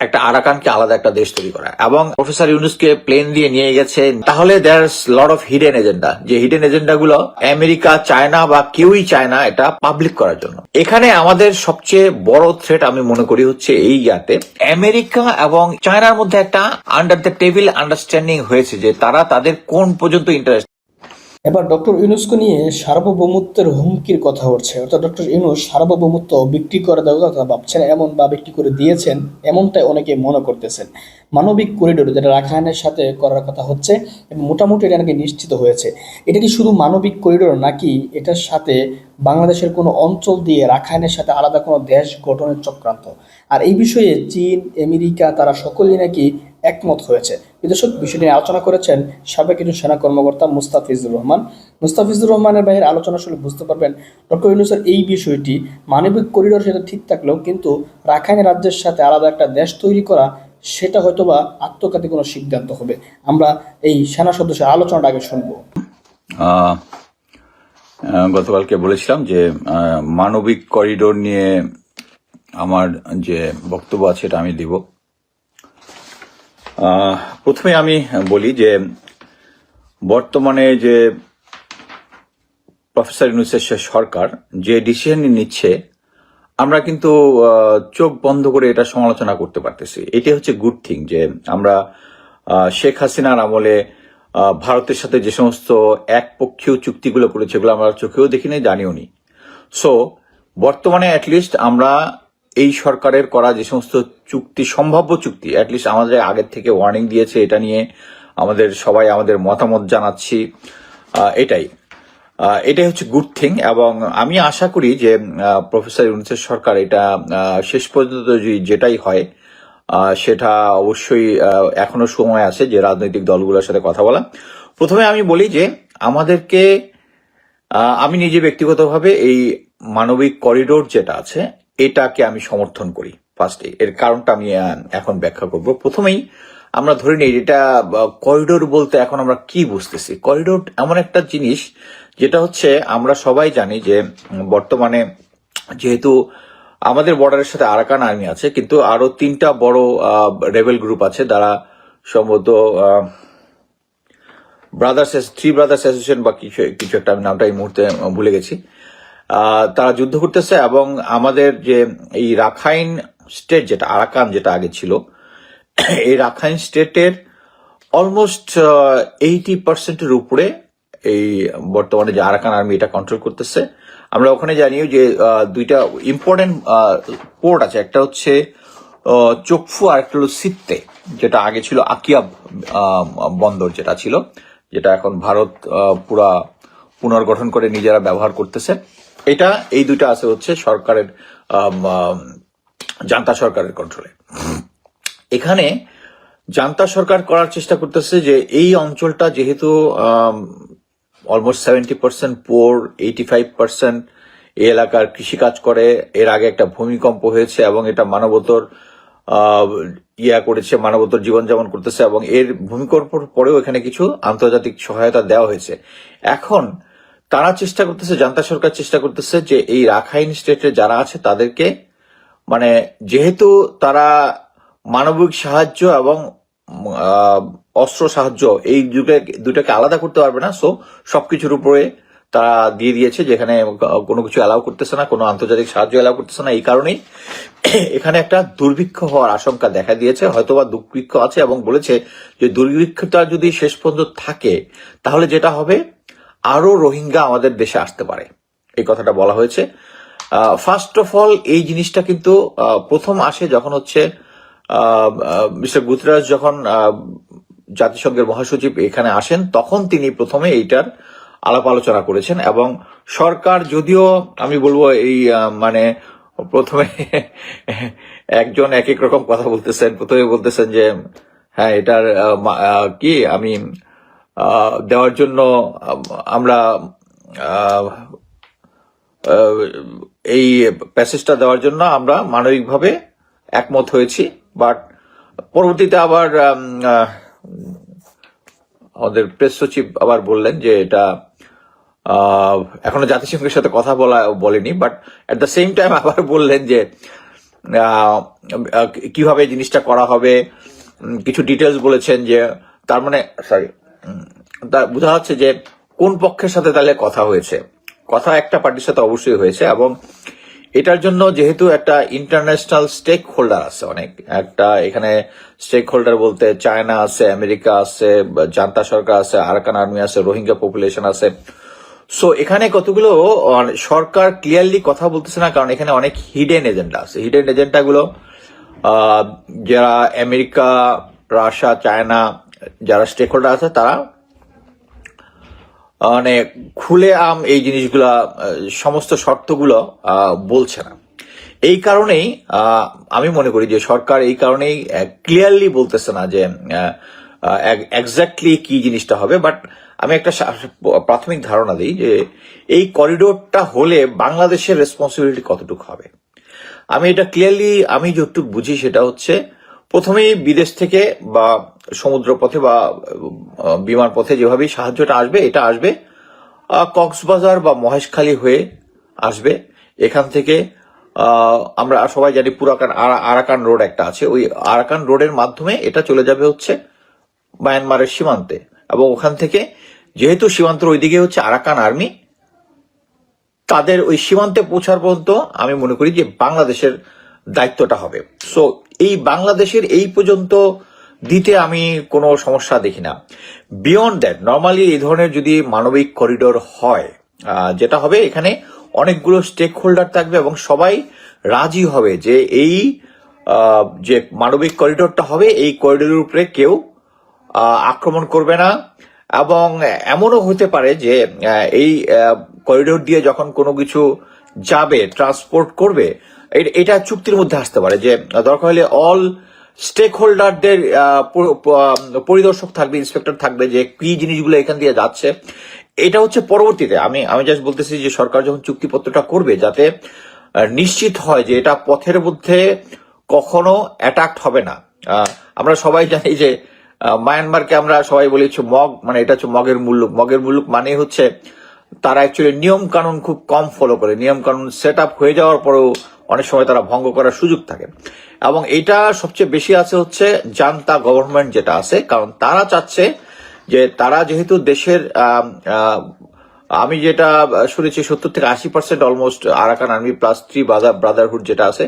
একটা আরাকানকে আলাদা একটা দেশ তৈরি করা। এবং প্রফেসর ইউনুসকে প্লেন দিয়ে নিয়ে গেছে। তাহলে there lot of hidden agenda যে হিডেন এজেন্ডা গুলো আমেরিকা, চায়না বা কেউই চায় না এটা পাবলিক করার জন্য। এখানে আমাদের সবচেয়ে বড় থ্রেট আমি মনে করি হচ্ছে এই ইয়াতে। আমেরিকা এবং চায়নার মধ্যে একটা আন্ডার দ্য টেবিল আন্ডারস্ট্যান্ডিং হয়েছে যে তারা তাদের কোন পর্যন্ত ইন্টারেস্ট এবার ডক্টর ইউনুসকে নিয়ে সার্বভৌমত্বের হুমকির কথা উঠছে। অর্থাৎ ডক্টর ইউনুস সার্বভৌমত্ব বিক্রি করে দেওয়ার কথা ভাবছেন, এমন বা বিক্রি করে দিয়েছেন, এমনটাই অনেকে মনে করতেছেন। মানবিক করিডোর যেটা রাখায়নের সাথে করার কথা হচ্ছে, এবং মোটামুটি এটা নাকি নিশ্চিত হয়েছে। এটা কি শুধু মানবিক করিডোর নাকি এটার সাথে বাংলাদেশের কোনো অঞ্চল দিয়ে রাখায়নের সাথে আলাদা কোনো দেশ গঠনের চক্রান্ত? আর এই বিষয়ে চীন, আমেরিকা তারা সকলেই নাকি একমত হয়েছে। বিদেশক বিষয়টি নিয়ে আলোচনা করেছেন সাবেক একজন সেনা কর্মকর্তা মুস্তাফিজুর রহমান। মুস্তাফিজুর রহমানের বাইরে আলোচনা শুনে বুঝতে পারবেন ডক্টর ইউনুসের এই বিষয়টি মানবিক করিডোর সেটা ঠিক থাকলেও কিন্তু রাখাইন রাজ্যের সাথে আলাদা একটা দেশ তৈরি করা, সেটা হয়তোবা আত্মঘাতী কোনো সিদ্ধান্ত হবে। আমরা এই সেনা সদস্যের আলোচনাটা আগে শুনব। গতকালকে বলেছিলাম যে মানবিক করিডোর নিয়ে আমার যে বক্তব্য আছে এটা আমি দিব। প্রথমে আমি বলি যে বর্তমানে যে প্রফেসর ইউনুসের সরকার যে ডিসিশন নিচ্ছে, আমরা কিন্তু চোখ বন্ধ করে এটা সমালোচনা করতে পারতেছি। এটি হচ্ছে গুড থিং যে আমরা শেখ হাসিনার আমলে ভারতের সাথে যে সমস্ত একপক্ষীয় চুক্তিগুলো করেছে, এগুলো আমরা চোখেও দেখিনি জানিও নি সো বর্তমানে অ্যাটলিস্ট আমরা এই সরকারের করা যে সমস্ত চুক্তি, সম্ভাব্য চুক্তি অ্যাটলিস্ট আমাদের আগের থেকে ওয়ার্নিং দিয়েছে, এটা নিয়ে আমাদের সবাই আমাদের মতামত জানাচ্ছি এটাই। এটাই হচ্ছে গুড থিং এবং আমি আশা করি যে প্রফেসর ইউনুসের সরকার এটা শেষ পর্যন্ত যদি যেটাই হয় সেটা অবশ্যই এখনও সময় আছে যে রাজনৈতিক দলগুলোর সাথে কথা বলা। প্রথমে আমি বলি যে, আমাদেরকে আমি নিজে ব্যক্তিগতভাবে এই মানবিক করিডোর যেটা আছে এটাকে আমি সমর্থন করি ফার্স্টে এর কারণটা আমি এখন ব্যাখ্যা করব। প্রথমেই আমরা ধরে নিই এটা করিডোর বলতে এখন আমরা কি বুঝতেছি? করিডোর এমন একটা জিনিস যেটা হচ্ছে আমরা সবাই জানি যে বর্তমানে যেহেতু আমাদের বর্ডারের সাথে আরাকান আর্মি আছে, কিন্তু আরও তিনটা বড় রেবেল গ্রুপ আছে যারা সম্ভবত ব্রাদার্স থ্রি ব্রাদার্স অ্যাসোসিয়েশন বা কিছু কিছু একটা, আমি নামটা এই মুহূর্তে ভুলে গেছি। তারা যুদ্ধ করতেছে এবং আমাদের যে এই রাখাইন স্টেট যেটা, আরাকান যেটা আগে ছিল, এই রাখাইন স্টেটের অলমোস্ট এইটি পার্সেন্টের উপরে এই বর্তমানে যে আরাকান আর্মি এটা কন্ট্রোল করতেছে। আমরা ওখানে জানিও যে দুইটা ইম্পর্টেন্ট পোর্ট আছে। একটা হচ্ছে চোকফু আর একটা হলো সিত্তে, যেটা আগে ছিল আকিয়াব বন্দর যেটা ছিল, যেটা এখন ভারত পুরা পুনর্গঠন করে নিজেরা ব্যবহার করতেছে। এটা, এই দুইটা আছে হচ্ছে সরকারের জান্তা সরকারের কন্ট্রোলে এখানে জান্তা সরকার করার চেষ্টা করতেছে যে এই অঞ্চলটা যেহেতু almost seventy percent or eighty five percent এই এলাকার কৃষিকাজ করে, এর আগে একটা ভূমিকম্প হয়েছে এবং এটা মানবতর ইয়া করেছে, মানবতর জীবনযাপন করতেছে এবং এর ভূমিকম্পর পরেও এখানে কিছু আন্তর্জাতিক সহায়তা দেওয়া হয়েছে। এখন তারা চেষ্টা করতেছে, জান্তা সরকার চেষ্টা করতেছে যে এই রাখাইন স্টেটে যারা আছে তাদেরকে মানে যেহেতু তারা মানবিক সাহায্য এবং অস্ত্র সাহায্য এই দুটো দুটাকে আলাদা করতে পারবে না, সো সবকিছুর উপরে তারা দিয়ে দিয়েছে যেখানে কোনো কিছু অ্যালাউ করতেছে না, কোনো আন্তর্জাতিক সাহায্য অ্যালাউ করতেছে না, এই কারণেই এখানে একটা দুর্ভিক্ষ হওয়ার আশঙ্কা দেখা দিয়েছে, হয়তোবা দুর্ভিক্ষ আছে এবং বলেছে যে দুর্ভিক্ষটা যদি শেষ পর্যন্ত থাকে, তাহলে যেটা হবে আরও রোহিঙ্গা আমাদের দেশে আসতে পারে। এই কথাটা বলা হয়েছে। ফার্স্ট অফ অল এই জিনিসটা কিন্তু প্রথম আসে যখন হচ্ছে মিস্টার গুতরাজ যখন জাতিসংঘের মহাসচিব এখানে আসেন, তখন তিনি প্রথমে এইটার আলাপ আলোচনা করেছেন এবং সরকার যদিও, আমি বলব এই মানে প্রথমে একজন এক এক রকম কথা বলতেছেন, প্রথমে বলতেছেন যে হ্যাঁ এটার কি, আমি দেওয়ার জন্য আমরা এই প্যাসেজটা দেওয়ার জন্য আমরা মানবিকভাবে একমত হয়েছি। বাট পরবর্তীতে আবার আমাদের প্রেস সচিব আবার বললেন যে এটা এখনও জাতিসংঘের সাথে কথা বলা, বলেনি। But at the same time আবার বললেন যে কীভাবে জিনিসটা করা হবে। কিছু ডিটেলস বলেছেন যে, তার মানে সরি বোঝা যাচ্ছে যে কোন পক্ষের সাথে তাহলে কথা হয়েছে। কথা একটা পার্টির সাথে অবশ্যই হয়েছে এবং এটার জন্য যেহেতু একটা ইন্টারন্যাশনাল স্টেক হোল্ডার আছে অনেক, একটা এখানে স্টেক হোল্ডার বলতে চায়না আছে আমেরিকা আছে জান্তা সরকার আছে আরাকান আর্মি আছে রোহিঙ্গা পপুলেশন আছে। সো এখানে কতগুলো সরকার ক্লিয়ারলি কথা বলতেছে না, কারণ এখানে অনেক হিডেন এজেন্ডা আছে। হিডেন এজেন্ডা গুলো যারা আমেরিকা রাশিয়া চায়না যারা স্টেক হোল্ডার আছে, তারা মানে খুলে আম এই জিনিসগুলা সমস্ত শর্তগুলো বলছে না। এই কারণেই আমি মনে করি যে সরকার এই কারণেই ক্লিয়ারলি বলতেছে না যে এক্স্যাক্টলি কি জিনিসটা হবে বাট আমি একটা প্রাথমিক ধারণা দিই যে এই করিডোরটা হলে বাংলাদেশের রেসপন্সিবিলিটি কতটুকু হবে। আমি এটা ক্লিয়ারলি আমি যতটুকু বুঝি সেটা হচ্ছে, প্রথমেই বিদেশ থেকে বা সমুদ্র পথে বা বিমান পথে যেভাবেই সাহায্যটা আসবে, এটা আসবে কক্সবাজার বা মহেশখালী হয়ে আসবে। এখান থেকে আমরা সবাই জানি পুরাকান আরা- আরাকান রোড একটা আছে। ওই আরাকান রোডের মাধ্যমে এটা চলে যাবে হচ্ছে মায়ানমারের সীমান্তে। এবং ওখান থেকে যেহেতু সীমান্তের ওইদিকে হচ্ছে আরাকান আর্মি, তাদের ওই সীমান্তে পৌঁছার পর্যন্ত আমি মনে করি যে বাংলাদেশের দায়িত্বটা হবে। সো এই বাংলাদেশের এই পর্যন্ত দিতে আমি কোনো সমস্যা দেখি না। বিয়ন্ড দ্যাট নর্মালি এই ধরনের যদি মানবিক করিডোর হয় যেটা হবে এখানে অনেকগুলো স্টেক হোল্ডার থাকবে এবং সবাই রাজি হবে যে এই যে মানবিক করিডোরটা হবে, এই করিডোরের উপরে কেউ আক্রমণ করবে না। এবং এমনও হতে পারে যে এই করিডোর দিয়ে যখন কোনো কিছু যাবে ট্রান্সপোর্ট করবে এটা চুক্তির মধ্যে আসতে পারে যে, দরকার হলে অল স্টেক হোল্ডারদের পরিদর্শক থাকবে, ইন্সপেক্টর থাকবে যে কি জিনিসগুলো এখান দিয়ে যাচ্ছে। এটা হচ্ছে পরবর্তীতে আমি আমি জাস্ট বলতেছি যে সরকার যখন চুক্তিপত্রটা করবে যাতে নিশ্চিত হয় যে এটা পথের মধ্যে কখনো অ্যাটাক হবে না। আমরা সবাই জানি যে মায়ানমারকে আমরা সবাই বলি হচ্ছে মগ মানে এটা হচ্ছে মগের মুল্লুক। মগের মুল্লুক মানে হচ্ছে তারা অ্যাকচুয়ালি নিয়ম কানুন খুব কম ফলো করে। নিয়ম কানুন সেট আপ হয়ে যাওয়ার পরেও অনেক সময় তারা ভঙ্গ করার সুযোগ থাকে। এবং এটা সবচেয়ে বেশি আছে হচ্ছে জান্তা গভর্নমেন্ট যেটা আছে, কারণ তারা চাচ্ছে যে তারা যেহেতু দেশের, আমি যেটা শুনেছি সত্তর থেকে আশি percent almost Arakan army plus three brotherhood যেটা আছে,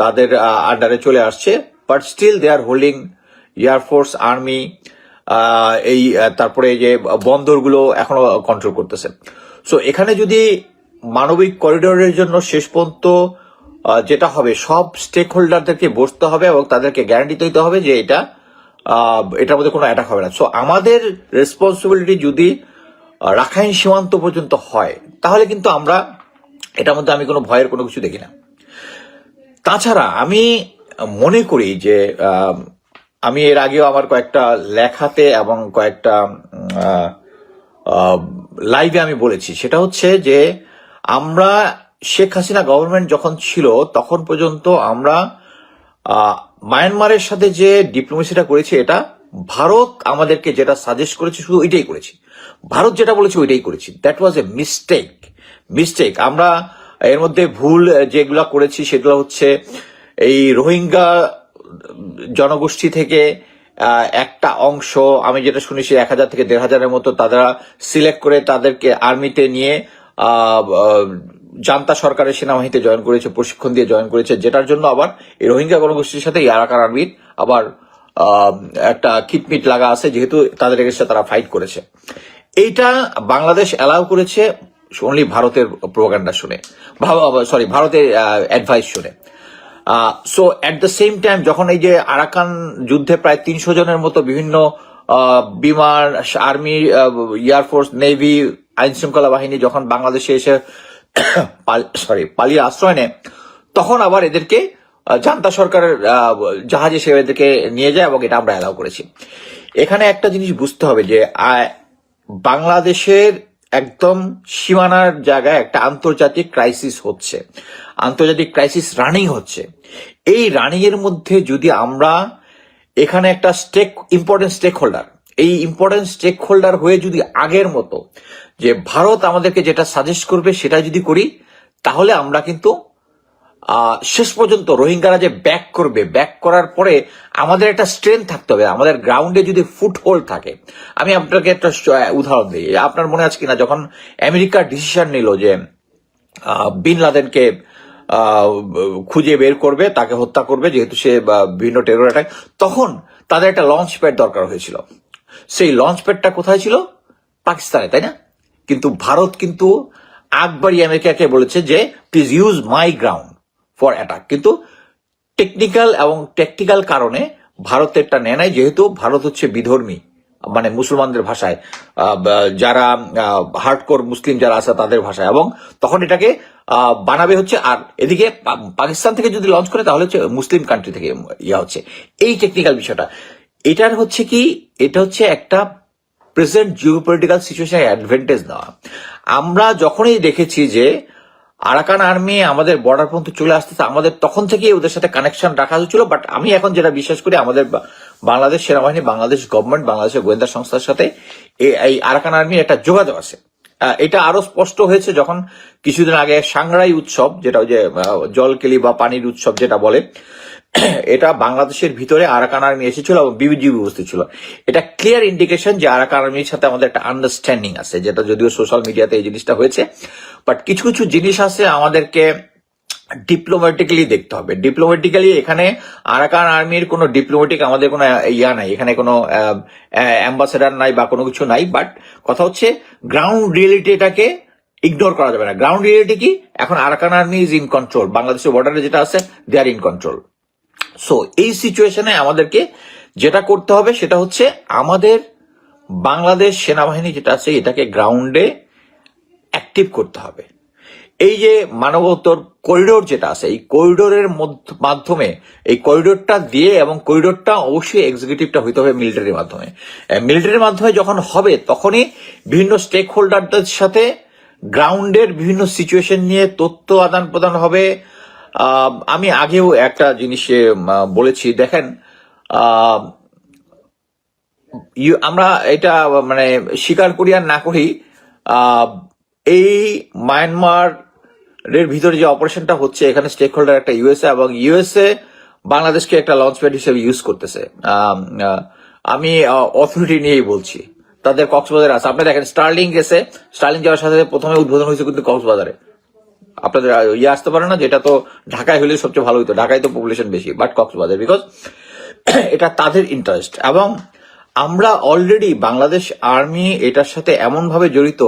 তাদের আন্ডারে চলে আসছে but still they are holding air force army এই তারপরে যে বন্দরগুলো এখনও কন্ট্রোল করতেছে। সো এখানে যদি মানবিক করিডোরের জন্য শেষ পর্যন্ত যেটা হবে, সব স্টেক হোল্ডারদেরকে বসতে হবে এবং তাদেরকে গ্যারান্টি দিতে হবে যে এটা এটার মধ্যে কোনো অ্যাটাক হবে না। সো আমাদের রেসপন্সিবিলিটি যদি রাখাইন সীমান্ত পর্যন্ত হয়, তাহলে কিন্তু আমরা এটার মধ্যে আমি কোনো ভয়ের কোনো কিছু দেখি না। তাছাড়া আমি মনে করি যে আমি এর আগেও আমার কয়েকটা লেখাতে এবং কয়েকটা লাইভে আমি বলেছি। সেটা হচ্ছে যে, আমরা শেখ হাসিনা গভর্নমেন্ট যখন ছিল, তখন পর্যন্ত আমরা মায়ানমারের সাথে যে ডিপ্লোমেসিটা করেছি, এটা ভারত আমাদেরকে যেটা সাজেস্ট করেছে, শুধু ওইটাই করেছি। ভারত যেটা বলেছে, ওইটাই করেছি। That was a mistake mistake আমরা এর মধ্যে ভুল যেগুলো করেছি, সেগুলো হচ্ছে এই রোহিঙ্গা জনগোষ্ঠী থেকে একটা অংশ, আমি যেটা শুনেছি এক হাজার থেকে দেড় হাজারের মতো তারা সিলেক্ট করে তাদেরকে আর্মিতে নিয়ে জান্তা সরকারের সেনাবাহিনীতে জয়েন করেছে, প্রশিক্ষণ দিয়ে জয়েন করেছে, যেটার জন্য আবার এই রোহিঙ্গা জনগোষ্ঠীর সাথে এই আরাকান আর্মির আবার একটা কিটমিট লাগা আছে, যেহেতু তাদের এগেস্টে তারা ফাইট করেছে। এইটা বাংলাদেশ অ্যালাউ করেছে অনলি ভারতের প্রোপাগান্ডা শুনে। সরি ভারতের অ্যাডভাইস শুনে। So at the same time যখন এই যে আরাকান যুদ্ধে প্রায় তিনশো জনের মতো বিভিন্ন বিমান, আর্মি এয়ারফোর্স নেভি আইন শৃঙ্খলা বাহিনী যখন বাংলাদেশে এসে পালিয়ে আশ্রয় নেয়, তখন আবার এদেরকে জান্তা সরকারের জাহাজে সে এদেরকে নিয়ে যায় এবং এটা আমরা অ্যালাউ করেছি। এখানে একটা জিনিস বুঝতে হবে যে বাংলাদেশের একদম সীমানার জায়গায় একটা আন্তর্জাতিক ক্রাইসিস হচ্ছে। আন্তর্জাতিক ক্রাইসিস রানিং হচ্ছে। এই রানিং এর মধ্যে যদি আমরা এখানে একটা স্টেক ইম্পর্টেন্ট স্টেক হোল্ডার এই ইম্পর্টেন্ট স্টেক হোল্ডার হয়ে যদি আগের মতো যে ভারত আমাদেরকে যেটা সাজেস্ট করবে সেটা যদি করি, তাহলে আমরা কিন্তু শেষ পর্যন্ত রোহিঙ্গারা যে ব্যাক করবে ব্যাক করার পরে আমাদের একটা স্ট্রেংথ থাকতে হবে। আমাদের গ্রাউন্ডে যদি ফুট হোল্ড থাকে। আমি আপনাকে একটা উদাহরণ দিই। আপনার মনে আছে কিনা? যখন আমেরিকা ডিসিশন নিল যে বিন লাদেনকে খুঁজে বের করবে, তাকে হত্যা করবে, যেহেতু সে বিভিন্ন টেরর অ্যাটাক তখন তাদের একটা লঞ্চ প্যাড দরকার হয়েছিল। সেই লঞ্চ প্যাডটা কোথায় ছিল? পাকিস্তানে, তাই না? কিন্তু ভারত কিন্তু আকবরই আমেরিকাকে বলেছে যে please use my ground for attack কিন্তু টেকনিক্যাল এবং টেকনিক্যাল কারণে ভারতেরটা নেয় নাই, যেহেতু ভারত হচ্ছে বিধর্মী মানে মুসলমানদের ভাষায়। যারা হার্ডকোর মুসলিম যারা আছে তাদের ভাষায়। এবং তখন এটাকে বানাবে হচ্ছে, আর এদিকে পাকিস্তান থেকে যদি লঞ্চ করে, তাহলে হচ্ছে মুসলিম কান্ট্রি থেকে ইয়া হচ্ছে। এই টেকনিক্যাল বিষয়টা। এটার হচ্ছে কি, এটা হচ্ছে একটা প্রেজেন্ট জিওপলিটিক্যাল সিচুয়েশন অ্যাডভান্টেজ দেওয়া। আমরা যখনই দেখেছি যে আরাকান আর্মি আমাদের বর্ডার পর্যন্ত চলে আসতেছে, আমাদের তখন থেকেই ওদের সাথে কানেকশন রাখা হচ্ছিল বাট আমি এখন যেটা বিশ্বাস করি, আমাদের বাংলাদেশ সেনাবাহিনী, বাংলাদেশ গভর্নমেন্ট বাংলাদেশের গোয়েন্দা সংস্থার সাথে এই আরাকান আর্মির একটা যোগাযোগ আছে। এটা আরও স্পষ্ট হয়েছে যখন কিছুদিন আগে সাংরাই উৎসব, যেটা ওই যে জলকেলি বা পানির উৎসব যেটা বলে এটা বাংলাদেশের ভিতরে আরাকান আর্মি এসেছিল এবং বিবিজিবি উপস্থিত ছিল। এটা ক্লিয়ার ইন্ডিকেশন যে আরাকান আর্মির সাথে আমাদের একটা আন্ডারস্ট্যান্ডিং আছে, যেটা যদিও সোশ্যাল মিডিয়াতে এই জিনিসটা হয়েছে। বাট কিছু কিছু জিনিস আছে আমাদেরকে ডিপ্লোম্যাটিক্যালি দেখতে হবে। ডিপ্লোম্যাটিক্যালি এখানে আরাকান আর্মির কোনো ডিপ্লোম্যাটিক আমাদের কোনো ইয়া নাই, এখানে কোনো অ্যাম্বাসেডার নাই বা কোনো কিছু নাই। বাট কথা হচ্ছে গ্রাউন্ড রিয়েলিটিটাকে ইগনোর করা যাবে না। গ্রাউন্ড রিয়েলিটি কি? এখন Arakan army is in control বাংলাদেশের বর্ডারে যেটা আছে they are in control so এই সিচুয়েশনে আমাদেরকে যেটা করতে হবে সেটা হচ্ছে আমাদের বাংলাদেশ সেনাবাহিনী যেটা আছে, এটাকে গ্রাউন্ডে অ্যাক্টিভ করতে হবে। এই যে মানবতর করিডোর যেটা আছে, এই করিডোরের মধ্য- মাধ্যমে, এই করিডোরটা দিয়ে এবং করিডোরটা অবশ্যই এক্সিকিউটিভটা হইতে হবে মিলিটারির মাধ্যমে। মিলিটারির মাধ্যমে যখন হবে, তখনই বিভিন্ন স্টেক হোল্ডারদের সাথে গ্রাউন্ডের বিভিন্ন সিচুয়েশন নিয়ে তথ্য আদান প্রদান হবে আমি আগেও একটা জিনিসে বলেছি। দেখেন আমরা এটা মানে স্বীকার করি আর না করি এই মায়ানমার এর ভিতরে যে অপারেশনটা হচ্ছে, এখানে স্টেক হোল্ডার একটা ইউএসএ এবং ইউএসএ বাংলাদেশকে একটা লঞ্চ প্যাড হিসেবে ইউজ করতেছে। আমি অথরিটি নিয়েই বলছি। তাদের কক্সবাজার আছে। আপনি দেখেন স্টার্লিং গেছে। স্টার্লিং যাওয়ার সাথে প্রথমে উদ্বোধন হয়েছে কিন্তু কক্সবাজারে। আপনাদের ইয়ে আসতে পারে না যেটা তো ঢাকায় হলে সবচেয়ে ভালো হতো ঢাকায় তো পপুলেশন বেশি বাট কক্সবাজার বিকজ এটা তাদের ইন্টারেস্ট এবং আমরা অলরেডি বাংলাদেশ আর্মি এটার সাথে এমন ভাবে জড়িত,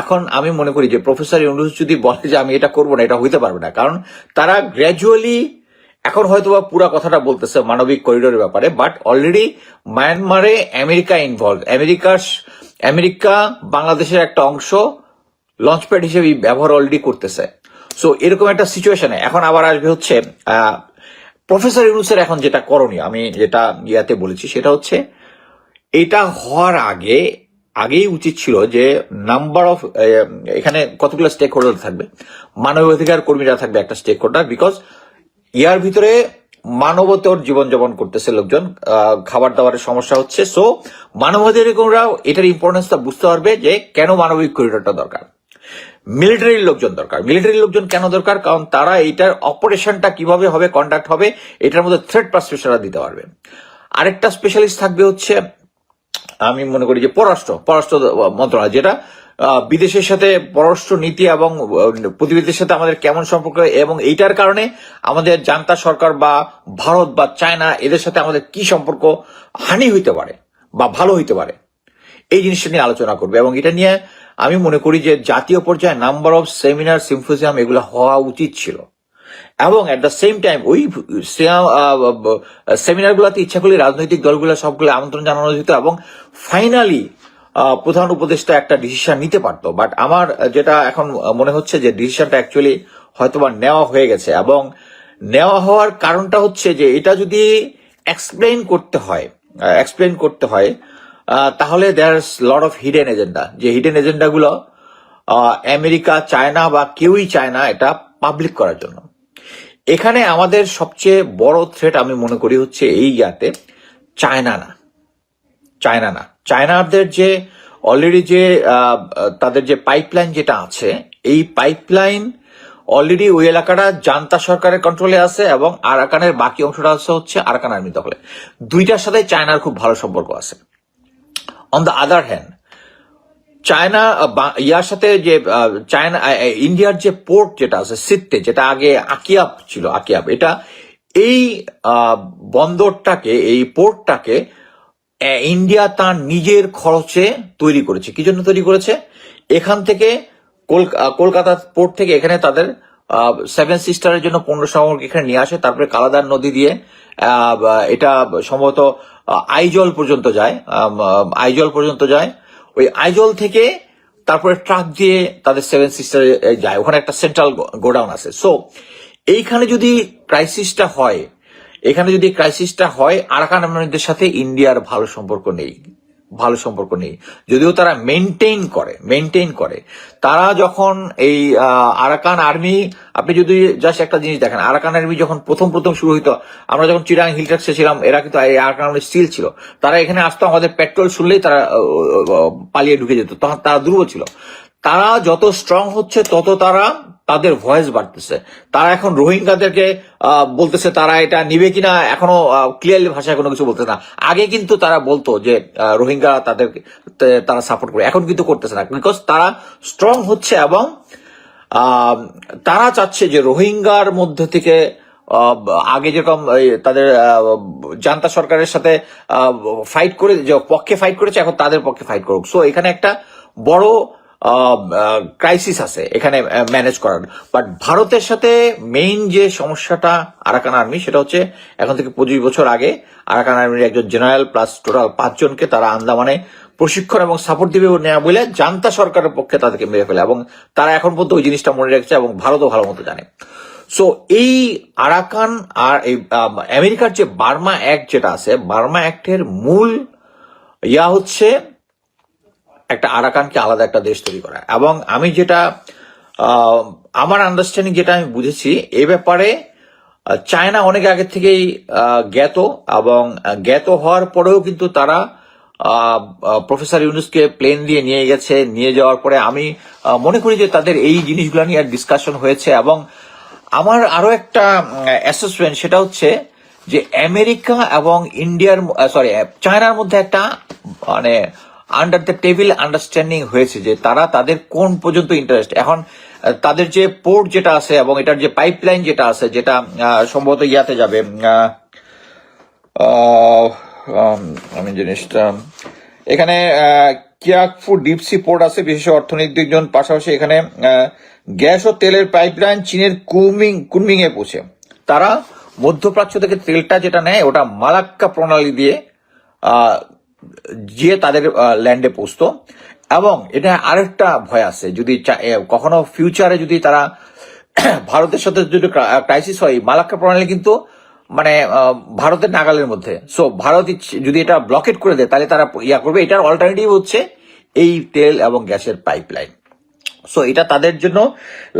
এখন আমি মনে করি যে প্রফেসর ইউনুস যদি বলে যে আমি এটা করব না, এটা হইতে পারবে না। কারণ তারা গ্র্যাজুয়ালি এখন হয়তো বা পুরা কথাটা বলতেছে মানবিক করিডোরের ব্যাপারে বাট অলরেডি মায়ানমারে আমেরিকা ইনভলভ আমেরিকার আমেরিকা বাংলাদেশের একটা অংশ লঞ্চপ্যাড হিসেবে ব্যবহার অলরেডি করতেছে। সো এরকম একটা সিচুয়েশনে এখন আবার আসবে হচ্ছে প্রফেসর ইউনুসের এখন যেটা করণীয়, আমি যেটা ইয়াতে বলেছি সেটা হচ্ছে, এটা হওয়ার আগে, আগেই উচিত ছিল যে নাম্বার অফ এখানে কতগুলো স্টেক হোল্ডার থাকবে, মানবাধিকার কর্মীরা থাকবে একটা স্টেক হোল্ডার বিকজ ইয়ার ভিতরে মানবতর জীবনযাপন করতেছে লোকজন খাবার দাবারের সমস্যা হচ্ছে। সো মানবাধিকারীরাও এটার ইম্পর্টেন্সটা বুঝতে পারবে যে কেন মানবিক করিডোরটা দরকার। মিলিটারির লোকজন দরকার। মিলিটারির লোকজন কেন দরকার? কারণ তারা এইটার অপারেশনটা কীভাবে হবে কন্ডাক্ট হবে এটার মধ্যে থ্রেড পারসেপশনরা দিতে পারবে। আরেকটা স্পেশালিস্ট থাকবে হচ্ছে আমি মনে করি যে পররাষ্ট্র পররাষ্ট্র মন্ত্রণালয় যেটা বিদেশের সাথে পররাষ্ট্র নীতি এবং আহ, প্রতিবেশীদের সাথে আমাদের কেমন সম্পর্ক এবং এইটার কারণে আমাদের জান্তা সরকার বা ভারত বা চায়না এদের সাথে আমাদের কি সম্পর্ক হানি হইতে পারে বা ভালো হইতে পারে? এই জিনিসটা নিয়ে আলোচনা করবে এবং এটা নিয়ে আমি মনে করি যে জাতীয় পর্যায়ে নাম্বার অফ সেমিনার সিম্পোজিয়াম এগুলো হওয়া উচিত ছিল। এবং এট দ্য সেম টাইম ওই সেমিনারগুলোতে ইচ্ছা করলে রাজনৈতিক দলগুলো সবগুলো আমন্ত্রণ জানানো যেত এবং ফাইনালি প্রধান উপদেষ্টা একটা ডিসিশন নিতে পারতো। বাট আমার যেটা এখন মনে হচ্ছে যে ডিসিশনটা অ্যাকচুয়ালি হয়তোবা নেওয়া হয়ে গেছে এবং নেওয়া হওয়ার কারণটা হচ্ছে যে এটা যদি এক্সপ্লেইন করতে হয় এক্সপ্লেইন করতে হয় তাহলে there lot of hidden agenda যে হিডেন এজেন্ডাগুলো আমেরিকা, চায়না বা কেউই চায় না এটা পাবলিক করার জন্য। এখানে আমাদের সবচেয়ে বড় থ্রেট আমি মনে করি হচ্ছে এই ইয়াতে চায়না না। চায়না না। চায়নাদের যে অলরেডি যে তাদের যে পাইপলাইন যেটা আছে, এই পাইপলাইন অলরেডি ওই এলাকাটা জান্তা সরকারের কন্ট্রোলে আছে এবং আরাকানের বাকি অংশটা আছে হচ্ছে আরাকান আর্মি দখলে। দুইটার সাথে চায়নার খুব ভালো সম্পর্ক আছে। On the other hand China ইয়ার সাথে যে চায়না আহ, ইন্ডিয়ার যে পোর্ট যেটা আছে সিত্তে যেটা আগে আকিয়াব ছিল আকিয়াব এটা এই বন্দরটাকে এই পোর্টটাকে ইন্ডিয়া তার নিজের খরচে তৈরি করেছে। কি জন্য তৈরি করেছে? এখান থেকে কলকাতা পোর্ট থেকে এখানে তাদের সেভেন সিস্টারের জন্য পণ্য সামগ্রী এখানে নিয়ে আসে। তারপরে কালাদার নদী দিয়ে এটা সম্ভবত আইজল পর্যন্ত যায় আইজল পর্যন্ত যায়। ওই আইজল থেকে তারপরে ট্রাক দিয়ে তাদের সেভেন সিস্টারে যায়। ওখানে একটা সেন্ট্রাল গোডাউন আছে। সো এইখানে যদি ক্রাইসিসটা হয়, এখানে যদি ক্রাইসিসটা হয় আরাকান সাথে ইন্ডিয়ার ভালো সম্পর্ক নেই। ভালো সম্পর্ক নেই। যদিও তারা মেনটেন করে মেনটেইন করে। তারা যখন এই আরাকান আর্মি আপনি যদি জাস্ট একটা জিনিস দেখেন, আরাকান আর্মি যখন প্রথম প্রথম শুরু হইতো, আমরা যখন চিরাং হিলট্যাক্সে ছিলাম, এরা কিন্তু এই আরাকান আর্মি স্টিল ছিল। তারা এখানে আসতো, আমাদের পেট্রোল শুনলেই তারা পালিয়ে ঢুকে যেত। তখন তারা দুর্বল ছিল। তারা যত স্ট্রং হচ্ছে, তত তারা তাদের ভয়েস বাড়তেছে। তারা এখন রোহিঙ্গাদেরকে বলতেছে তারা এটা নিবে কিনা, এখনও ক্লিয়ারলি ভাষায় কোনো কিছু বলতেছে না। আগে কিন্তু তারা বলতো যে রোহিঙ্গা তাদের তারা সাপোর্ট করে এখন কিন্তু করতেছে না। বিকজ তারা স্ট্রং হচ্ছে এবং তারা চাচ্ছে যে রোহিঙ্গার মধ্যে থেকে আগে যেরকম তাদের জান্তা সরকারের সাথে ফাইট করে, যে পক্ষে ফাইট করেছে, এখন তাদের পক্ষে ফাইট করুক। সো এখানে একটা বড় ক্রাইসিস আছে, এখানে ম্যানেজ করার। বাট ভারতের সাথে মেইন যে সমস্যাটা আরাকান আর্মি সেটা হচ্ছে এখন থেকে পঁচিশ বছর আগে আরাকান আর্মির একজন জেনারেল প্লাস টোটাল পাঁচজনকে তারা আন্দামানে প্রশিক্ষণ এবং সাপোর্ট দিবে নেওয়া বলে জান্তা সরকারের পক্ষে তাদেরকে মেরে ফেলে। এবং তারা এখন পর্যন্ত ওই জিনিসটা মনে রেখেছে এবং ভারতও ভালো মতো জানে। সো এই আরাকান আর এই আমেরিকার যে বার্মা অ্যাক্ট যেটা আছে, বার্মা অ্যাক্টের মূল ইয়া হচ্ছে একটা আরাকানকে আলাদা একটা দেশ তৈরি করা। এবং আমি যেটা আমার আন্ডারস্ট্যান্ডিং যেটা আমি বুঝেছি, এ ব্যাপারে চায়না অনেক আগে থেকেই জ্ঞাত এবং জ্ঞাত হওয়ার পরেও কিন্তু তারা প্রফেসর ইউনুসকে প্লেন দিয়ে নিয়ে গেছে, নিয়ে যাওয়ার পরে আমি মনে করি যে তাদের এই জিনিসগুলো নিয়ে আর ডিসকাশন হয়েছে এবং আমার আরও একটা অ্যাসেসমেন্ট সেটা হচ্ছে যে আমেরিকা এবং ইন্ডিয়ার সরি চায়নার মধ্যে একটা মানে আন্ডার দ্য টেবিল আন্ডারস্ট্যান্ডিং হয়েছে যে তারা তাদের কোন পর্যন্ত ইন্টারেস্ট এখন তাদের যে পোর্ট যেটা আছে এবং এটার যে পাইপলাইন যেটা আছে, যেটা সম্ভবত ইয়াতে যাবে আমি জিনিসটা, এখানে কিয়াকফু ডিপসি পোর্ট আছে, বিশেষ অর্থনৈতিক জন পাশাপাশি এখানে গ্যাস ও তেলের পাইপলাইন চীনের কুমিং কুনমিং এ পৌঁছে। তারা মধ্যপ্রাচ্য থেকে তেলটা যেটা নেয়, ওটা মালাক্কা প্রণালী দিয়ে গিয়ে তাদের ল্যান্ডে পৌঁছতো। এবং এটা আরেকটা ভয় আছে, যদি কখনো ফিউচারে যদি তারা ভারতের সাথে যদি ক্রাইসিস হয় মালাক্কা প্রণালী কিন্তু মানে ভারতের নাগালের মধ্যে। সো ভারত যদি এটা ব্লকেট করে দেয়, তাহলে তারা ইয়া করবে। এটার অল্টারনেটিভ হচ্ছে এই তেল এবং গ্যাসের পাইপলাইন সো এটা তাদের জন্য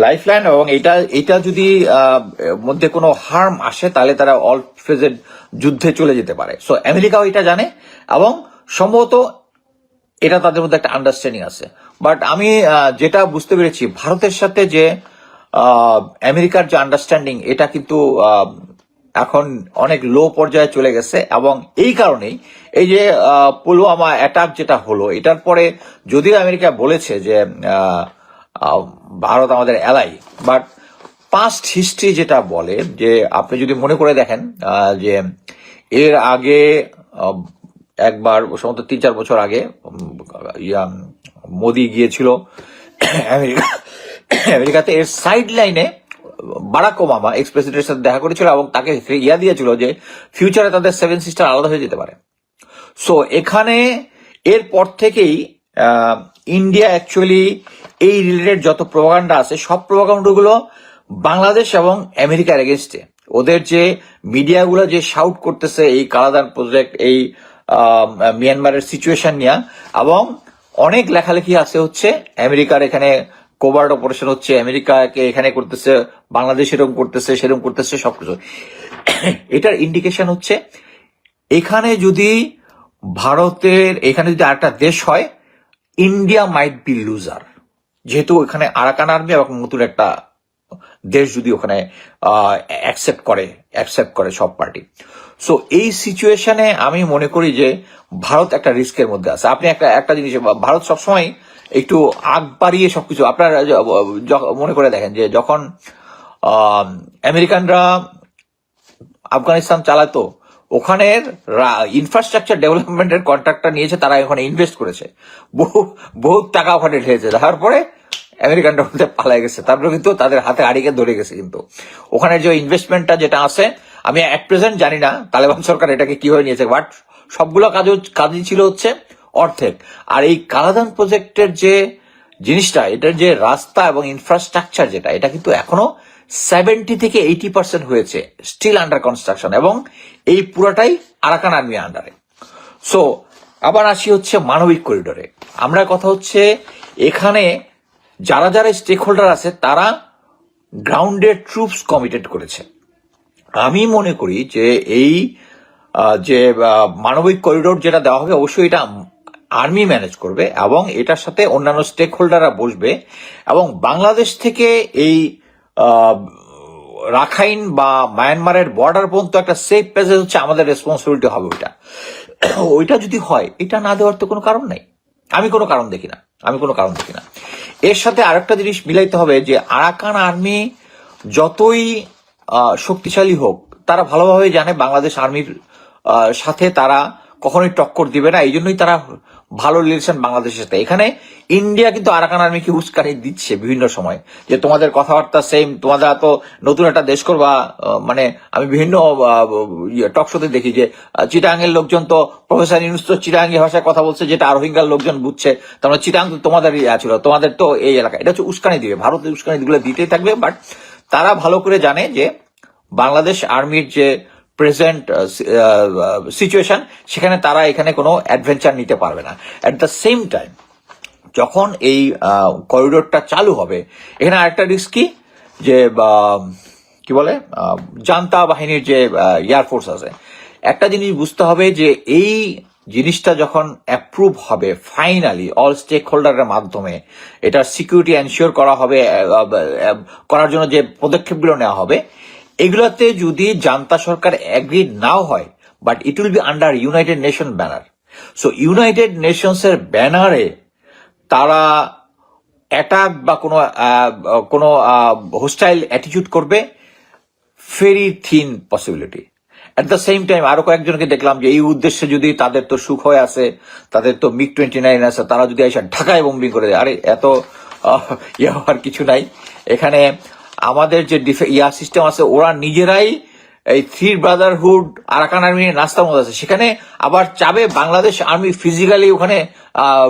লাইফ লাইন এবং এটা এটা যদি মধ্যে কোনো হার্ম আসে, তাহলে তারা অল ফেজের যুদ্ধে চলে যেতে পারে। সো আমেরিকাও এটা জানে এবং সম্ভবত এটা তাদের মধ্যে একটা আন্ডারস্ট্যান্ডিং আছে। বাট আমি যেটা বুঝতে পেরেছি, ভারতের সাথে যে আমেরিকার যে আন্ডারস্ট্যান্ডিং এটা কিন্তু এখন অনেক লো পর্যায়ে চলে গেছে। এবং এই কারণেই এই যে পুলওয়ামা অ্যাটাক যেটা হলো, এটার পরে যদিও আমেরিকা বলেছে যে ভারত আমাদের এলাই বাট পাস্ট হিস্ট্রি যেটা বলে, যে আপনি যদি মনে করে দেখেন যে এর আগে একবার, সম্ভবত তিন চার বছর আগে ইয়া, মোদি গিয়েছিল, আমেরিকা, আমেরিকাতে এর সাইড লাইনে বারাক ওবামা এক্স প্রেসিডেন্টের সাথে দেখা করেছিল এবং তাকে ইয়া দিয়েছিল যে ফিউচারে তাদের সেভেন সিস্টার আলাদা হয়ে যেতে পারে। সো এখানে এরপর থেকেই ইন্ডিয়া অ্যাকচুয়ালি এই রিলেটেড যত প্রভাকাণ্ডা আছে, সব প্রভাকাণ্ডগুলো বাংলাদেশ এবং আমেরিকার এগেনস্টে ওদের যে মিডিয়াগুলো যে শাউট করতেছে, এই কালাদান প্রজেক্ট এই মিয়ানমারের সিচুয়েশন নিয়ে। এবং অনেক লেখালেখি আছে হচ্ছে, আমেরিকার এখানে কোভার্ড অপারেশন হচ্ছে, আমেরিকাকে এখানে করতেছে, বাংলাদেশ এরকম করতেছে, সেরকম করতেছে, সবকিছু। এটার ইন্ডিকেশন হচ্ছে, এখানে যদি ভারতের, এখানে যদি আরেকটা দেশ হয় ইন্ডিয়া মাইট বি লুজার যেহেতু এখানে আরাকান আর্মি এবং নতুন একটা দেশ যদি ওখানে অ্যাকসেপ্ট করে অ্যাকসেপ্ট করে সব পার্টি সো এই সিচুয়েশনে আমি মনে করি যে ভারত একটা রিস্কের মধ্যে আছে। আপনি একটা একটা জিনিস, ভারত সবসময় একটু আগ বাড়িয়ে সবকিছু, আপনারা মনে করে দেখেন যে যখন আমেরিকানরা আফগানিস্তান চালাতো, ওখানের ইনফ্রাস্ট্রাকচার ডেভেলপমেন্টের কন্ট্রাক্টটা নিয়েছে, তারা ওখানে ইনভেস্ট করেছে। বহু বহু টাকা ওখানে ঢেলেছে। তারপরে আমেরিকানরা বলতে পালাই গেছে। তারপরে কিন্তু তাদের হাতে আড়িকে ধরে গেছে কিন্তু। ওখানে যে ইনভেস্টমেন্টটা যেটা আছে আমি এক প্রেজেন্ট জানি না, তালেবান সরকার এটাকে কীভাবে নিয়েছে বাট সবগুলো কাজ কাজই ছিল হচ্ছে অর্ধেক। আর এই কালাদান প্রজেক্টের যে জিনিসটা, এটার যে রাস্তা এবং ইনফ্রাস্ট্রাকচার যেটা, এটা কিন্তু এখনও সেভেন্টি থেকে এইটি পার্সেন্ট হয়েছে স্টিল আন্ডার কনস্ট্রাকশন এবং এই পুরাটাই আরাকান আর্মি আন্ডারে সো আবার আসি হচ্ছে মানবিক করিডোরে আমরা কথা হচ্ছে এখানে যারা যারা স্টেক হোল্ডার আছে, তারা গ্রাউন্ডেড ট্রুপস কমিটেড করেছে। আমি মনে করি যে এই যে মানবিক করিডোর যেটা দেওয়া হবে, অবশ্যই এটা আর্মি ম্যানেজ করবে এবং এটার সাথে অন্যান্য স্টেক হোল্ডাররা বসবে এবং বাংলাদেশ থেকে এই রাখাইন বা মায়ানমারের বর্ডার পর্যন্ত একটা সেফ প্যাসেজ হচ্ছে, আমাদের রেসপন্সিবিলিটি হবে ওইটা। ওইটা যদি হয়, এটা না দেওয়ার তো কোনো কারণ নাই। আমি কোনো কারণ দেখি না। আমি কোনো কারণ দেখি না। এর সাথে আরেকটা জিনিস মিলাইতে হবে যে আরাকান আর্মি যতই শক্তিশালী হোক, তারা ভালোভাবে জানে বাংলাদেশ আর্মির সাথে তারা কখনোই টক্কর দিবে না এই জন্যই তারা ভালো রিলেশন বাংলাদেশের সাথে। এখানে ইন্ডিয়া কিন্তু আরাকান আর্মিকে উস্কানি দিচ্ছে বিভিন্ন সময়, যে তোমাদের কথাবার্তা সেম তোমাদের এত নতুন একটা দেশ করবা মানে আমি বিভিন্ন টক শোতে দেখি যে চিটাঙ্গের লোকজন তো প্রফেসর ইউনুস তো চিটাঙ্গি ভাষায় কথা বলছে, যেটা রোহিঙ্গার লোকজন বুঝছে তোমরা চিটাং তো তোমাদের ইয়া ছিল, তোমাদের তো এই এলাকা এটা হচ্ছে উস্কানি দিবে ভারত উস্কানি গুলো দিতেই থাকবে বাট তারা ভালো করে জানে যে বাংলাদেশ আর্মির যে প্রেজেন্ট সিচুয়েশন সেখানে তারা এখানে কোনো অ্যাডভেঞ্চার নিতে পারবে না। অ্যাট দ্য সেম টাইম যখন এই করিডোরটা চালু হবে, এখানে আরেকটা রিস্ক কি? যে কি বলে? জান্তা বাহিনীর যে এয়ারফোর্স আছে। একটা জিনিস বুঝতে হবে যে এই জিনিসটা যখন অ্যাপ্রুভ হবে ফাইনালি অল স্টেক হোল্ডারের মাধ্যমে এটার সিকিউরিটি এনশিওর করা হবে করার জন্য যে পদক্ষেপগুলো নেওয়া হবে, এগুলোতে যদি জান্তা সরকার এগ্রি নাও হয় but it will be under united nation banner so united nations এর ব্যানারে তারা অ্যাটাক বা কোনো কোনো হোস্টাইল অ্যাটিটিউড করবে very thin possibility at the same time আরও কয়েকজনকে দেখলাম যে এই উদ্দেশ্যে যদি তাদের তো সুখ হয়ে আসে তাদের তো মিগ টোয়েন্টি নাইন আছে, তারা যদি এসে ঢাকায় বম্বিং করে দেয়, আরে এত ইয়ে হওয়ার কিছু নাই। এখানে আমাদের যে ইয়া সিস্টেম আছে, ওরা নিজেরাই এই থ্রি ব্রাদারহুড আরাকান আর্মি নাস্তার মধ্যে আছে। সেখানে আবার চাবে বাংলাদেশ আর্মি ফিজিক্যালি ওখানে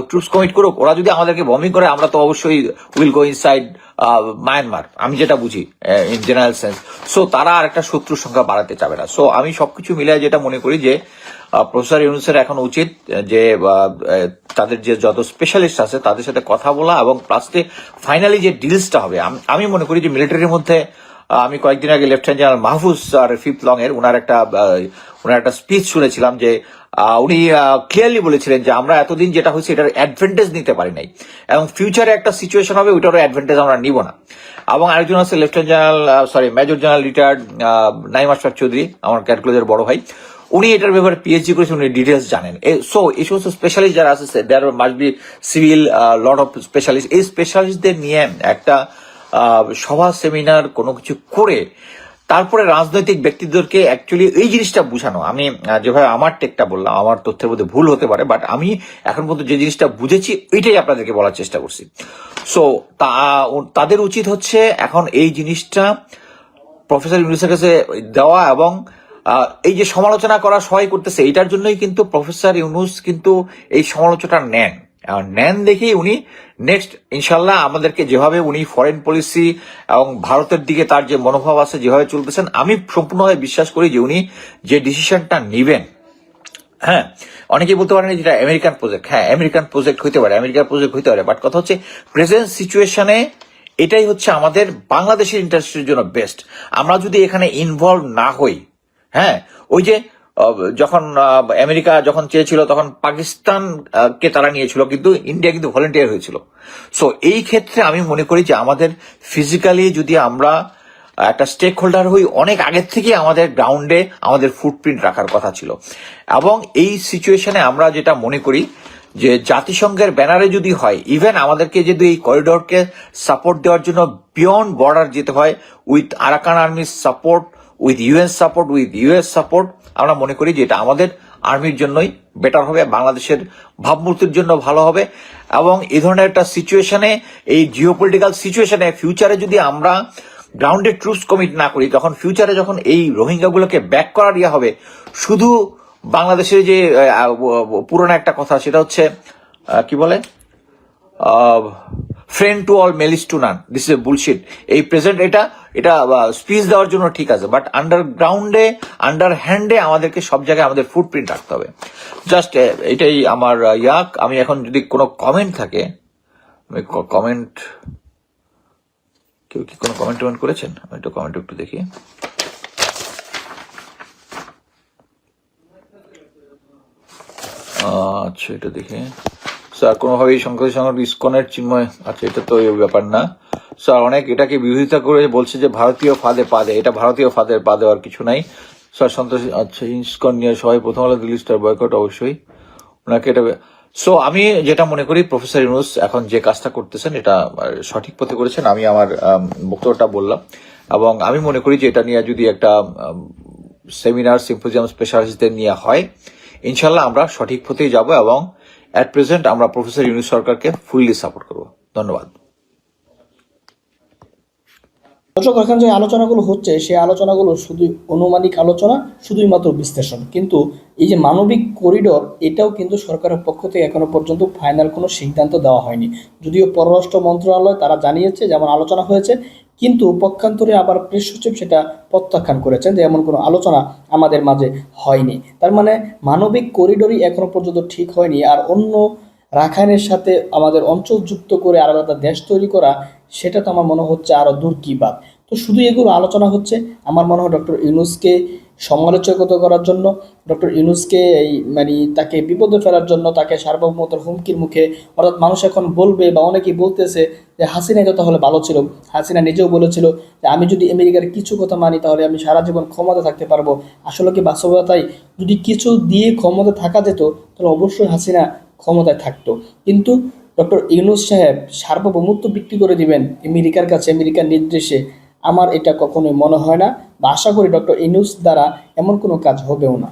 ট্রুপস কমিট করুক। ওরা যদি আমাদেরকে বমিং করে, আমরা তো অবশ্যই উইল গো ইনসাইড মায়ানমার আমি যেটা বুঝি ইন জেনারেল সেন্স সো তারা আর একটা শত্রুর সংখ্যা বাড়াতে চাবে না। সো আমি সবকিছু মিলিয়ে যেটা মনে করি যে প্রফেসর ইউনুসের এখন উচিত যে তাদের যে যত স্পেশালিস্ট আছে, তাদের সাথে কথা বলা এবং প্লাস্টে ফাইনালি যে ডিলসটা হবে, আমি- মনে করি যে মিলিটারির মধ্যে আমি কয়েকদিন আগে লেফটেন্যান্ট জেনারেল মাহফুজ আর ফিফথ লং এর ওনার একটা ওনার একটা স্পিচ শুনেছিলাম যে উনি ক্লিয়ারলি বলেছিলেন যে আমরা এতদিন যেটা হয়েছে এটার অ্যাডভান্টেজ নিতে পারি নাই। এবং ফিউচারে একটা সিচুয়েশন হবে, ওইটারও অ্যাডভান্টেজ আমরা নিব না। এবং আরেকজন আছে lieutenant general sorry major general retired Naim Ashfaq Chowdhury, আমার ক্যাটকুলেজের বড় ভাই। উনি এটার ব্যাপারে পিএইচডি করেছেন, উনি ডিটেলস জানেন। সো এই সমস্ত স্পেশালিস্ট যারা আছে there must be civil lot of specialist এই স্পেশালিস্টদের নিয়ে একটা সভা সেমিনার কোনো কিছু করে তারপরে রাজনৈতিক ব্যক্তিদেরকে অ্যাকচুয়ালি এই জিনিসটা বুঝানো। আমি যেভাবে আমার টেকটা বললাম, আমার তথ্যের মধ্যে ভুল হতে পারে বাট আমি এখন পর্যন্ত যে জিনিসটা বুঝেছি ওইটাই আপনাদেরকে বলার চেষ্টা করছি। সো তা তাদের উচিত হচ্ছে এখন এই জিনিসটা প্রফেসর ইউনুসের কাছে দেওয়া এবং এই যে সমালোচনা করা সবাই করতেছে, এটার জন্যই কিন্তু প্রফেসর ইউনুস কিন্তু এই সমালোচনা নেন। নেন দেখেই উনি নেক্সট ইনশাল্লাহ আমাদেরকে যেভাবে উনি ফরেন পলিসি এবং ভারতের দিকে তার যে মনোভাব আছে, যেভাবে চলতেছেন, আমি সম্পূর্ণভাবে বিশ্বাস করি যে উনি যে ডিসিশনটা নিবেন হ্যাঁ অনেকে বলতে পারেন যেটা আমেরিকান প্রজেক্ট হ্যাঁ আমেরিকান প্রজেক্ট হইতে পারে আমেরিকান প্রজেক্ট হইতে পারে বাট কথা হচ্ছে প্রেজেন্ট সিচুয়েশনে এটাই হচ্ছে আমাদের বাংলাদেশের ইন্ডাস্ট্রির জন্য বেস্ট আমরা যদি এখানে ইনভলভ না হই হ্যাঁ ওই যে যখন আমেরিকা যখন চেয়েছিল, তখন পাকিস্তান কে তারা নিয়েছিল, কিন্তু ইন্ডিয়া কিন্তু ভলেন্টিয়ার হয়েছিল। সো এই ক্ষেত্রে আমি মনে করি যে আমাদের ফিজিক্যালি যদি আমরা একটা স্টেক হোল্ডার হই, অনেক আগের থেকে আমাদের গ্রাউন্ডে আমাদের ফুটপ্রিন্ট রাখার কথা ছিল। এবং এই সিচুয়েশনে আমরা যেটা মনে করি যে জাতিসংঘের ব্যানারে যদি হয় ইভেন আমাদেরকে যদি এই করিডোরকে সাপোর্ট দেওয়ার জন্য বিয়ন্ড বর্ডার যেতে হয় উইথ আরাকান আর্মির support with US support with US support আমরা মনে করি যে এটা আমাদের আর্মির জন্যই বেটার হবে, বাংলাদেশের ভাবমূর্তির জন্য ভালো হবে। এবং এই ধরনের একটা সিচুয়েশনে এই জিওপলিটিক্যাল সিচুয়েশনে ফিউচারে যদি আমরা গ্রাউন্ডে ট্রুপস কমিট না করি, তখন ফিউচারে যখন এই রোহিঙ্গাগুলোকে ব্যাক করা ইয়ে হবে, শুধু বাংলাদেশের যে পুরনো একটা কথা, সেটা হচ্ছে কি বলে? Friend to all malice to none this is bullshit এই প্রেজেন্ট এটা এটা স্পিচ দেওয়ার জন্য ঠিক আছে বাট আন্ডারগ্রাউন্ডে আন্ডার হ্যান্ডে আমাদেরকে সব জায়গায় আমাদের ফুটপ্রিন্ট রাখতে হবে। জাস্ট এটাই আমার ইয়াক। আমি এখন যদি কোনো কমেন্ট থাকে কমেন্ট কেউ কি কোনো কমেন্ট টমেন্ট করেছেন? আমি একটু কমেন্ট একটু দেখি। আচ্ছা এটা দেখি। স্যার, কোনোভাবেই সংখ্যা সংখ্যা ইস্কনের চিন্ময় আচ্ছা এটা তো ব্যাপার না। স্যার অনেক এটাকে বিরোধিতা করে বলছে যে ভারতীয় ফাঁদে পা দেয়। এটা ভারতীয় ফাঁদের পা দেওয়ার কিছু নাই। স্যার সন্তোষ আচ্ছা ইস্কন নিয়ে সবাই প্রথম আলো দিল্লি স্টার বয়কট, অবশ্যই। ওনাকে এটা সো আমি যেটা মনে করি, প্রফেসর ইউনুস এখন যে কাজটা করতেছেন, এটা সঠিক পথে করেছেন। আমি আমার বক্তব্যটা বললাম। এবং আমি মনে করি যে এটা নিয়ে যদি একটা সেমিনার, সিম্পোজিয়াম স্পেশালিস্টদের নিয়ে হয়, ইনশাল্লাহ আমরা সঠিক পথেই যাব এবং অ্যাট প্রেজেন্ট আমরা প্রফেসর ইউনুস সরকারকে ফুললি সাপোর্ট করব। ধন্যবাদ। দর্শক, এখন যে আলোচনাগুলো হচ্ছে, সেই আলোচনাগুলো শুধু অনুমানিক আলোচনা শুধুই মাত্র বিশ্লেষণ। কিন্তু এই যে মানবিক করিডোর, এটাও কিন্তু সরকারের পক্ষ থেকে এখনও পর্যন্ত ফাইনাল কোনো সিদ্ধান্ত দেওয়া হয়নি। যদিও পররাষ্ট্র মন্ত্রণালয় তারা জানিয়েছে, যেমন আলোচনা হয়েছে, কিন্তু পক্ষান্তরে আবার প্রেস সচিব সেটা প্রত্যাখ্যান করেছেন যে এমন কোনো আলোচনা আমাদের মাঝে হয়নি। তার মানে মানবিক করিডোরই এখনও পর্যন্ত ঠিক হয়নি, আর অন্য রাখাইনের সাথে আমাদের অঞ্চল যুক্ত করে আর আলাদা দেশ তৈরি করা, সেটা তো আমার মনে হচ্ছে আরও দূর কি বাদ। তো শুধু এগুলো আলোচনা হচ্ছে, আমার মনে হয় ডক্টর ইউনুসকে সমালোচকত করার জন্য, ডক্টর ইউনুসকে এই মানে তাকে বিপদে ফেলার জন্য, তাকে সার্বভৌমতার হুমকির মুখে, অর্থাৎ মানুষ এখন বলবে বা অনেকেই বলতেছে যে হাসিনা তো তাহলে ভালো ছিল। হাসিনা নিজেও বলেছিল যে আমি যদি আমেরিকার কিছু কথা মানি তাহলে আমি সারা জীবন ক্ষমতা থাকতে পারব। আসলে কি বাস্তবতায় যদি কিছু দিয়ে ক্ষমতা থাকা যেত, তাহলে অবশ্যই হাসিনা ক্ষমতায় থাকতো। কিন্তু ডক্টর ইউনুস সাহেব সার্বভৌমত্ব বিক্রি করে দিবেন আমেরিকার কাছে, আমেরিকার নির্দেশে। আমার এটা কখনোই মনে হয় না। বা আশা করি ডক্টর ইউনুস দ্বারা এমন কোনো কাজ হবেও না।